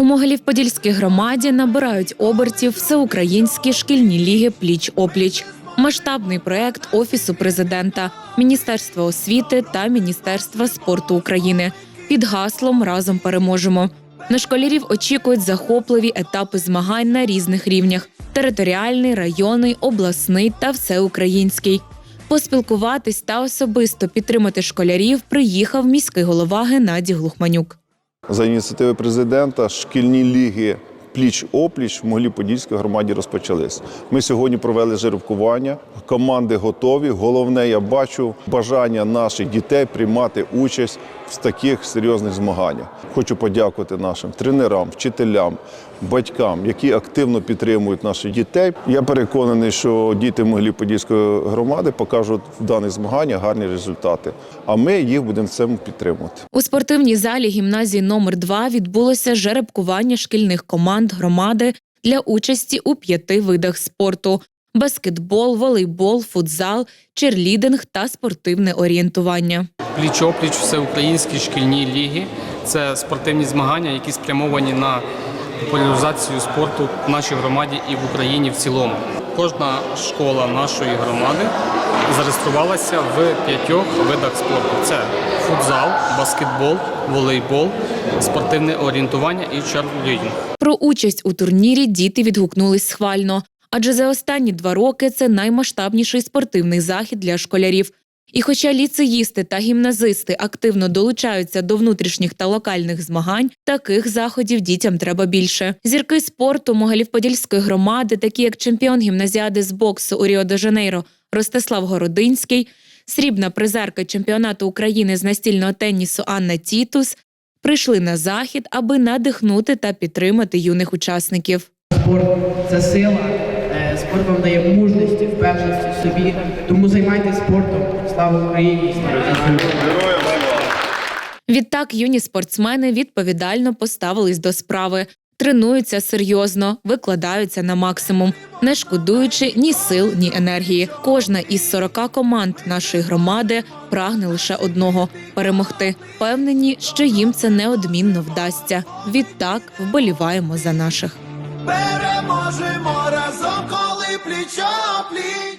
У Могилів-Подільській громаді набирають обертів всеукраїнські шкільні ліги пліч-опліч. Масштабний проект Офісу президента, Міністерства освіти та Міністерства спорту України під гаслом Разом переможемо. На школярів очікують захопливі етапи змагань на різних рівнях: територіальний, районний, обласний та всеукраїнський. Поспілкуватись та особисто підтримати школярів приїхав міський голова Геннадій Глухманюк. За ініціативи президента шкільні ліги пліч-опліч в Могилі-Подільській громаді розпочались. Ми сьогодні провели жеребкування. Команди готові. Головне, я бачу бажання наших дітей приймати участь в таких серйозних змаганнях. Хочу подякувати нашим тренерам, вчителям, батькам, які активно підтримують наших дітей. Я переконаний, що діти Могилі-Подільської громади покажуть в даних змаганнях гарні результати. А ми їх будемо в цьому підтримувати. У спортивній залі гімназії номер 2 відбулося жеребкування шкільних команд громади для участі у п'яти видах спорту: баскетбол, волейбол, футзал, черлідинг та спортивне орієнтування. Пліч-опліч всеукраїнські шкільні ліги це спортивні змагання, які спрямовані на популяризацію спорту в нашій громаді і в Україні в цілому. Кожна школа нашої громади зареєструвалася в п'ятьох видах спорту: це футзал, баскетбол, волейбол, спортивне орієнтування і черлідинг. Про участь у турнірі діти відгукнулись схвально, адже за останні два роки це наймасштабніший спортивний захід для школярів. І хоча ліцеїсти та гімназисти активно долучаються до внутрішніх та локальних змагань, таких заходів дітям треба більше. Зірки спорту Могилів-Подільської громади, такі як чемпіон гімназіади з боксу у Ріо-де-Жанейро Ростислав Городинський, срібна призерка чемпіонату України з настільного тенісу Анна Тітус, прийшли на захід, аби надихнути та підтримати юних учасників. Спорт це сила, е, спорт вам дає мужності, впевненості в собі. Тому займайтесь спортом. Слава Україні! Відтак юні спортсмени відповідально поставились до справи, тренуються серйозно, викладаються на максимум, не шкодуючи ні сил, ні енергії. Кожна із 40 команд нашої громади прагне лише одного перемогти. Впевнені, що їм це неодмінно вдасться. Відтак вболіваємо за наших. Переможемо разом, коли пліч-о-пліч